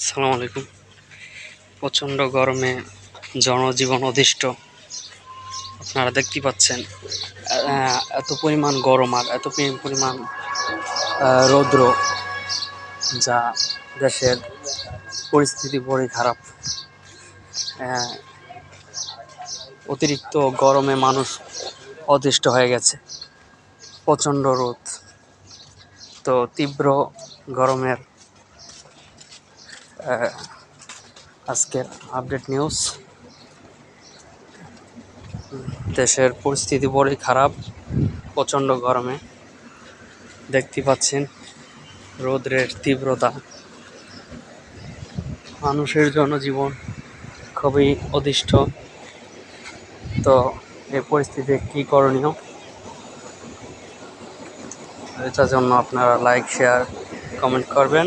আসসালামু আলাইকুম। প্রচণ্ড গরমে জনজীবন অধিষ্ঠ। আপনারা দেখতে পাচ্ছেন এত পরিমাণ গরম আর এত পরিমাণ রৌদ্র যা দেশের পরিস্থিতি বড়ই খারাপ। অতিরিক্ত গরমে মানুষ অতিষ্ঠ হয়ে গেছে। প্রচণ্ড রোদ। তো তীব্র গরমের আজকের আপডেট নিউজ দেশের পরিস্থিতি বড়ই খারাপ, প্রচণ্ড গরমে। দেখতে পাচ্ছেন রৌদ্রের তীব্রতা। মানুষের জনজীবন খুবই অদিষ্ট তো এই পরিস্থিতিতে কী করণীয়? এটার জন্য আপনারা লাইক শেয়ার কমেন্ট করবেন।